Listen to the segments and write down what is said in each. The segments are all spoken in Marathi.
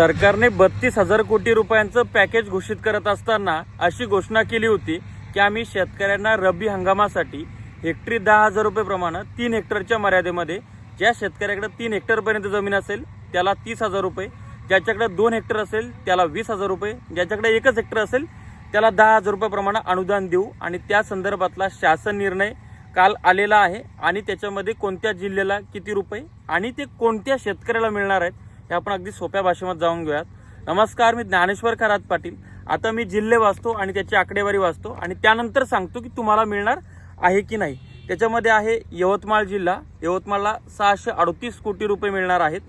सरकारने बत्तीस हजार कोटी रुपयांचं पॅकेज घोषित करत असताना अशी घोषणा केली होती की आम्ही शेतकऱ्यांना रब्बी हंगामासाठी हेक्टरी दहा हजार रुपये प्रमाणे तीन हेक्टरच्या मर्यादेमध्ये ज्या शेतकऱ्याकडे तीन हेक्टरपर्यंत जमीन असेल त्याला तीस हजार रुपये ज्याच्याकडे दोन हेक्टर असेल त्याला वीस हजार रुपये ज्याच्याकडे एकच हेक्टर असेल त्याला दहा हजार रुपयाप्रमाणे अनुदान देऊ. आणि त्या संदर्भातला शासन निर्णय काल आलेला आहे. आणि त्याच्यामध्ये कोणत्या जिल्ह्याला किती रुपये आणि ते कोणत्या शेतकऱ्याला मिळणार आहेत हे आपण अगदी सोप्या भाषेमध्ये जाऊन घेऊयात. नमस्कार मी ज्ञानेश्वर खरात पाटील. आता मी जिल्हे वाचतो आणि त्याची आकडेवारी वाचतो आणि त्यानंतर सांगतो की तुम्हाला मिळणार आहे की नाही. त्याच्यामध्ये आहे यवतमाळ जिल्हा. यवतमाळला सहाशे अडतीस कोटी रुपये मिळणार आहेत.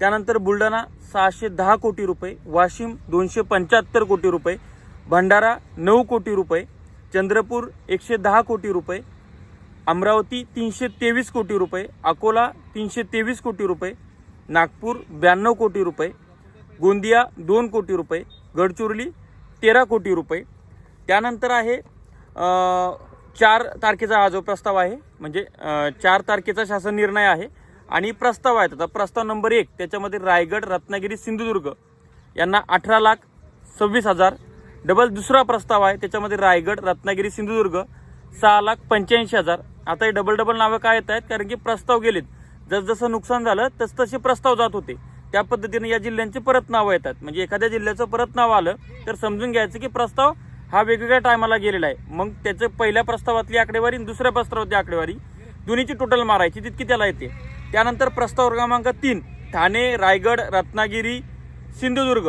त्यानंतर बुलढाणा सहाशे दहा कोटी रुपये वाशिम दोनशे पंच्याहत्तर कोटी रुपये भंडारा नऊ कोटी रुपये चंद्रपूर एकशे दहा कोटी रुपये अमरावती तीनशे तेवीस कोटी रुपये अकोला तीनशे तेवीस कोटी रुपये नागपूर ब्याण्णव कोटी रुपये गोंदिया दोन कोटी रुपये गडचिरोली तेरा कोटी रुपये. त्यानंतर आहे चार तारखेचा हा जो प्रस्ताव आहे म्हणजे चार तारखेचा शासन निर्णय आहे आणि प्रस्ताव आहे त्याचा प्रस्ताव नंबर एक त्याच्यामध्ये रायगड रत्नागिरी सिंधुदुर्ग यांना अठरा लाख सव्वीस हजार. डबल दुसरा प्रस्ताव आहे त्याच्यामध्ये रायगड रत्नागिरी सिंधुदुर्ग सहा लाख पंच्याऐंशी हजार. आता हे डबल डबल नावं काय येत आहेत? कारण की प्रस्ताव गेलेत. जसजसं नुकसान झालं तस तसे प्रस्ताव जात होते. त्या पद्धतीने या जिल्ह्यांची परत नावं येतात. म्हणजे एखाद्या जिल्ह्याचं परत नाव आलं तर समजून घ्यायचं की प्रस्ताव हा वेगवेगळ्या टायमाला गेलेला आहे. मग त्याचं पहिल्या प्रस्तावातली आकडेवारी दुसऱ्या प्रस्तावातली आकडेवारी दोन्हीची टोटल मारायची तितकी त्याला येते. त्यानंतर प्रस्ताव क्रमांक तीन ठाणे रायगड रत्नागिरी सिंधुदुर्ग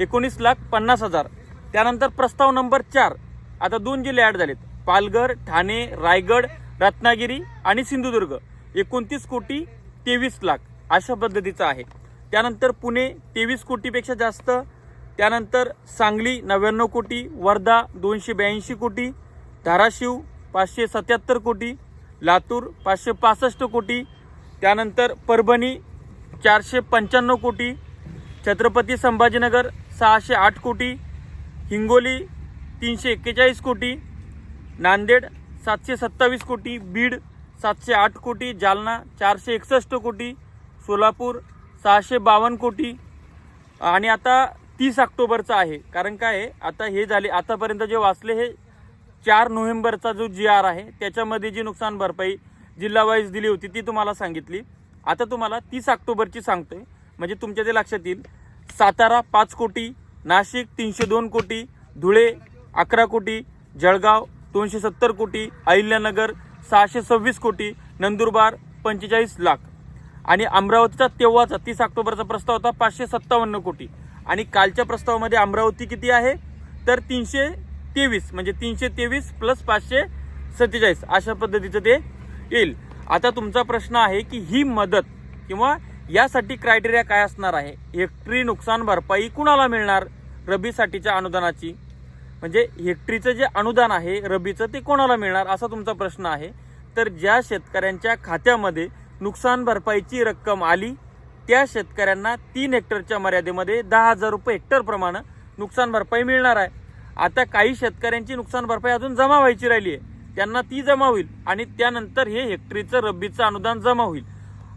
एकोणीस लाख पन्नास हजार. त्यानंतर प्रस्ताव नंबर चार आता दोन जिल्हे ॲड झालेत. पालघर ठाणे रायगड रत्नागिरी आणि सिंधुदुर्ग. एकोणतीस कोटी तेवीस लाख अशा पद्धतीचं आहे. त्यानंतर पुणे तेवीस कोटीपेक्षा जास्त. त्यानंतर सांगली नव्याण्णव कोटी वर्धा दोनशे ब्याऐंशी कोटी धाराशिव पाचशे सत्याहत्तर कोटी लातूर पाचशे पासष्ट कोटी त्यानंतर परभणी चारशे पंच्याण्णव कोटी छत्रपती संभाजीनगर सहाशे आठ कोटी हिंगोली तीनशे एक्केचाळीस कोटी नांदेड सातशे सत्तावीस कोटी बीड सातशे आठ कोटी जालना चारशे एकसष्ट कोटी सोलापूर सहाशे बावन्न कोटी. आणि आता तीस ऑक्टोबरचा आहे. कारण काय आहे? आता हे झाले आतापर्यंत जे वाचले हे चार नोव्हेंबरचा जो जी आर आहे त्याच्यामध्ये जी नुकसान भरपाई जिल्हावाईज दिली होती ती तुम्हाला सांगितली. आता तुम्हाला तीस ऑक्टोबरची सांगतोय. म्हणजे तुमच्या ते लक्षात येईल. सातारा पाच कोटी नाशिक तीनशे दोन कोटी धुळे अकरा कोटी जळगाव दोनशे सत्तर कोटी अहिल्यानगर सहाशे सव्वीस कोटी नंदुरबार पंचेचाळीस लाख. आणि अमरावतीचा तेव्हाचा तीस ऑक्टोबरचा प्रस्ताव होता पाचशे सत्तावन्न कोटी. आणि कालच्या प्रस्तावामध्ये अमरावती किती आहे? तर तीनशे तेवीस म्हणजे तीनशे तेवीस प्लस पाचशे सत्तेचाळीस. अशा पद्धतीचं ते येईल. आता तुमचा प्रश्न आहे की ही मदत किंवा यासाठी क्रायटेरिया काय असणार आहे? हेक्टरी नुकसान भरपाई कुणाला मिळणार? रबीसाठीच्या अनुदानाची. म्हणजे हेक्टरीचं जे अनुदान आहे रबीचं ते कोणाला मिळणार असा तुमचा प्रश्न आहे? तर ज्या शेतकऱ्यांच्या खात्यामध्ये नुकसान भरपाईची रक्कम आली त्या शेतकऱ्यांना तीन हेक्टरच्या मर्यादेमध्ये दहा हजार रुपये हेक्टरप्रमाणे नुकसान भरपाई मिळणार आहे. आता काही शेतकऱ्यांची नुकसान भरपाई अजून जमा व्हायची राहिली आहे त्यांना ती जमा होईल आणि त्यानंतर हे हेक्टरीचं रब्बीचं अनुदान जमा होईल.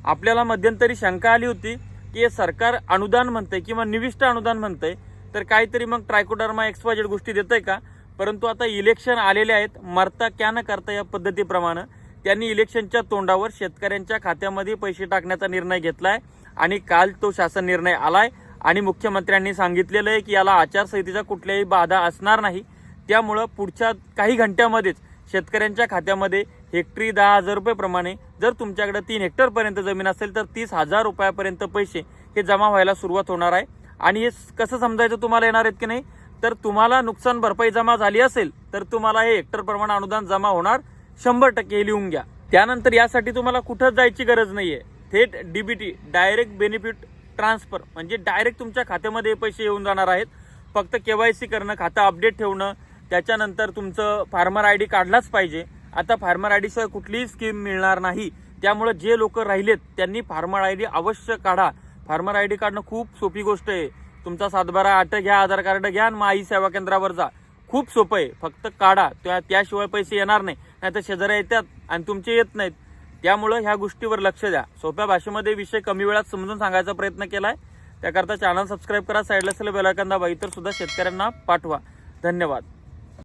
आपल्याला मध्यंतरी शंका आली होती की हे सरकार अनुदान म्हणतंय किंवा निविष्ट अनुदान म्हणतंय? तर काहीतरी मग ट्रायकोडर्मा एक्सवाजेड गोष्टी देतंय का? परंतु आता इलेक्शन आलेले आहेत. मरता क्या न करता या पद्धतीप्रमाणे त्यांनी इलेक्शनच्या तोंडावर शेतकऱ्यांच्या खात्यामध्ये पैसे टाकण्याचा निर्णय घेतलाय आणि काल तो शासन निर्णय आलाय. आणि मुख्यमंत्र्यांनी सांगितलेलं आहे की याला आचारसंहितेचा कुठल्याही बाधा असणार नाही. त्यामुळं पुढच्या काही घंट्यामध्येच शेतकऱ्यांच्या खात्यामध्ये हेक्टरी दहा हजार रुपयेप्रमाणे जर तुमच्याकडे तीन हेक्टरपर्यंत जमीन असेल तर तीस हजार रुपयापर्यंत पैसे हे जमा व्हायला सुरुवात होणार आहे. आणि हे कसं समजायचं तुम्हाला येणार आहेत की नाही? तर तुम्हाला नुकसान भरपाई जमा झाली असेल तर तुम्हाला हे हेक्टर प्रमाण अनुदान जमा होणार. शंभर टक्के हे लिहून घ्या. त्यानंतर यासाठी तुम्हाला कुठं जायची गरज नाहीये. थेट डीबीटी डायरेक्ट बेनिफिट ट्रान्सफर म्हणजे डायरेक्ट तुमच्या खात्यामध्ये हे पैसे येऊन जाणार आहेत. फक्त केवायसी करणं खातं अपडेट ठेवणं त्याच्यानंतर तुमचं फार्मर आय डी काढलाच पाहिजे. आता फार्मर आय डीशिवाय कुठलीही स्कीम मिळणार नाही. त्यामुळे जे लोक राहिलेत त्यांनी फार्मर आय डी अवश्य काढा. फार्मर आय डी काढणं खूप सोपी गोष्ट आहे. तुमचा सातबारा आठ घ्या आधार कार्ड घ्या आणि माई सेवा केंद्रावर जा. खूप सोपं आहे. फक्त काढा. त्या त्याशिवाय पैसे येणार नाही. नाही तर शेजाऱ्या येतात आणि तुमचे येत नाहीत. त्यामुळं ह्या गोष्टीवर लक्ष द्या. सोप्या भाषेमध्ये विषय कमी वेळात समजून सांगायचा प्रयत्न केलाय. त्याकरता चॅनल सबस्क्राईब करा. साईडला असलेल्या बेलायकन दाबा. इतर सुद्धा शेतकऱ्यांना पाठवा. धन्यवाद.